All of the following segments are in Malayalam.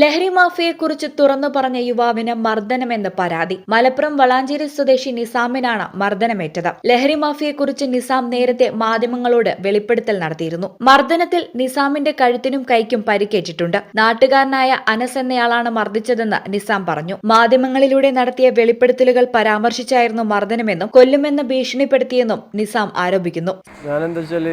ലഹരി മാഫിയെക്കുറിച്ച് തുറന്നു പറഞ്ഞ യുവാവിന് മർദ്ദനമെന്ന് പരാതി. മലപ്പുറം വളാഞ്ചേരി സ്വദേശി നിസാമിനാണ് മർദ്ദനമേറ്റത്. ലഹരി മാഫിയെക്കുറിച്ച് നിസാം നേരത്തെ മാധ്യമങ്ങളോട് വെളിപ്പെടുത്തൽ നടത്തിയിരുന്നു. മർദ്ദനത്തിൽ നിസാമിന്റെ കഴുത്തിനും കൈക്കും പരിക്കേറ്റിട്ടുണ്ട്. നാട്ടുകാരനായ അനസ് എന്നയാളാണ് മർദ്ദിച്ചതെന്ന് നിസാം പറഞ്ഞു. മാധ്യമങ്ങളിലൂടെ നടത്തിയ വെളിപ്പെടുത്തലുകൾ പരാമർശിച്ചായിരുന്നു മർദ്ദനമെന്നും കൊല്ലുമെന്ന് ഭീഷണിപ്പെടുത്തിയെന്നും നിസാം ആരോപിക്കുന്നു. ഞാനെന്താ വെച്ചാൽ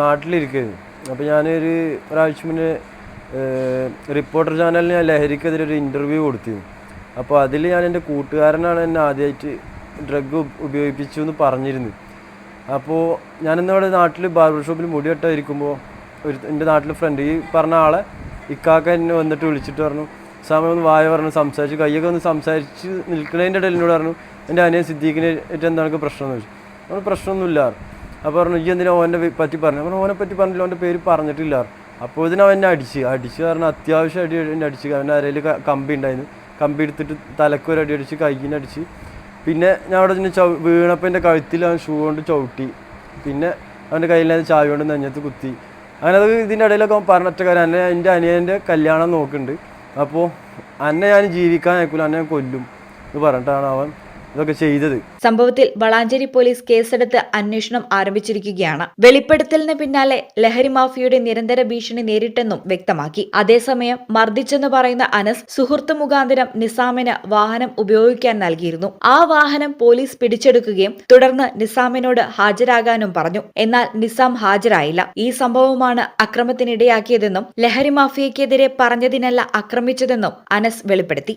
നാട്ടിലിരിക്കുന്നു അപ്പോൾ ഞാനൊരു ഒരാഴ്ച മുന്നേ റിപ്പോർട്ടർ ചാനലിന് ഞാൻ ലഹരിക്കെതിരെ ഒരു ഇന്റർവ്യൂ കൊടുത്തിരുന്നു അപ്പോൾ അതിൽ ഞാൻ എന്റെ കൂട്ടുകാരനാണ് എന്നെ ആദ്യമായിട്ട് ഡ്രഗ് ഉപയോഗിപ്പിച്ചു എന്ന് പറഞ്ഞിരുന്നു. അപ്പോൾ ഞാനിന്നവിടെ നാട്ടിൽ ബാർബർ ഷോപ്പിൽ മുടി വെട്ടായിരിക്കുമ്പോൾ ഒരു എന്റെ നാട്ടിലെ ഫ്രണ്ട് ഈ പറഞ്ഞ ആളെ ഇക്കാക്ക എന്നെ വന്നിട്ട് വിളിച്ചിട്ട് പറഞ്ഞു സമയം ഒന്ന് വായ പറഞ്ഞു സംസാരിച്ച് കയ്യൊക്കെ ഒന്ന് സംസാരിച്ച് നിൽക്കുന്നതിന്റെ ഇടയിൽ എന്നോട് പറഞ്ഞു എന്റെ അനിയൻ സിദ്ദീഖിനെ ആയിട്ട് എന്താണ് പ്രശ്നം എന്ന് ചോദിച്ചു. അപ്പോൾ പ്രശ്നമൊന്നുമില്ല. അപ്പോൾ പറഞ്ഞു ഈ എന്തിനാ ഓനെ പറ്റി പറഞ്ഞു? അപ്പോൾ ഓനെ പറ്റി പറഞ്ഞില്ല ഓന്റെ പേര് പറഞ്ഞിട്ടില്ല. അപ്പോൾ ഇതിന് അവൻ അടിച്ച്. അടിച്ച് കാരണം അത്യാവശ്യം അടി അടിച്ച്. അവന്റെ അരയിൽ കമ്പി ഉണ്ടായിരുന്നു. കമ്പി എടുത്തിട്ട് തലക്കൊരു അടി അടിച്ച് കൈക്കിന് അടിച്ച്. പിന്നെ ഞാൻ അവിടെ നിന്ന് ചവ് വീണപ്പോൾ എന്റെ കഴുത്തിൽ അവൻ ഷൂ കൊണ്ട് ചവിട്ടി. പിന്നെ അവന്റെ കയ്യിലത് ചായ കൊണ്ട് നെഞ്ഞത്ത് കുത്തി. അങ്ങനെ അത് ഇതിന്റെ ഇടയിലൊക്കെ അവൻ പറഞ്ഞിട്ട കാര്യം. എന്നെ എന്റെ അനിയന്റെ കല്യാണം നോക്കുന്നുണ്ട്. അപ്പോൾ അന്നെ ഞാൻ ജീവിക്കാൻ അയക്കൂല. അന്നെ കൊല്ലും എന്ന് പറഞ്ഞിട്ടാണ് അവൻ ഇതൊക്കെ ചെയ്തത്. സംഭവത്തിൽ വളാഞ്ചേരി പോലീസ് കേസെടുത്ത് അന്വേഷണം ആരംഭിച്ചിരിക്കുകയാണ്. വെളിപ്പെടുത്തലിന് പിന്നാലെ ലഹരി മാഫിയയുടെ നിരന്തര ഭീഷണി നേരിട്ടെന്നും വ്യക്തമാക്കി. അതേസമയം മർദ്ദിച്ചെന്ന് പറയുന്ന അനസ് സുഹൃത്ത് മുഖാന്തരം നിസാമിന് വാഹനം ഉപയോഗിക്കാൻ നൽകിയിരുന്നു. ആ വാഹനം പോലീസ് പിടിച്ചെടുക്കുകയും തുടർന്ന് നിസാമിനോട് ഹാജരാകാനും പറഞ്ഞു. എന്നാൽ നിസാം ഹാജരായില്ല. ഈ സംഭവമാണ് അക്രമത്തിനിടയാക്കിയതെന്നും ലഹരി മാഫിയയ്ക്കെതിരെ പറഞ്ഞതിനല്ല ആക്രമിച്ചതെന്നും അനസ് വെളിപ്പെടുത്തി.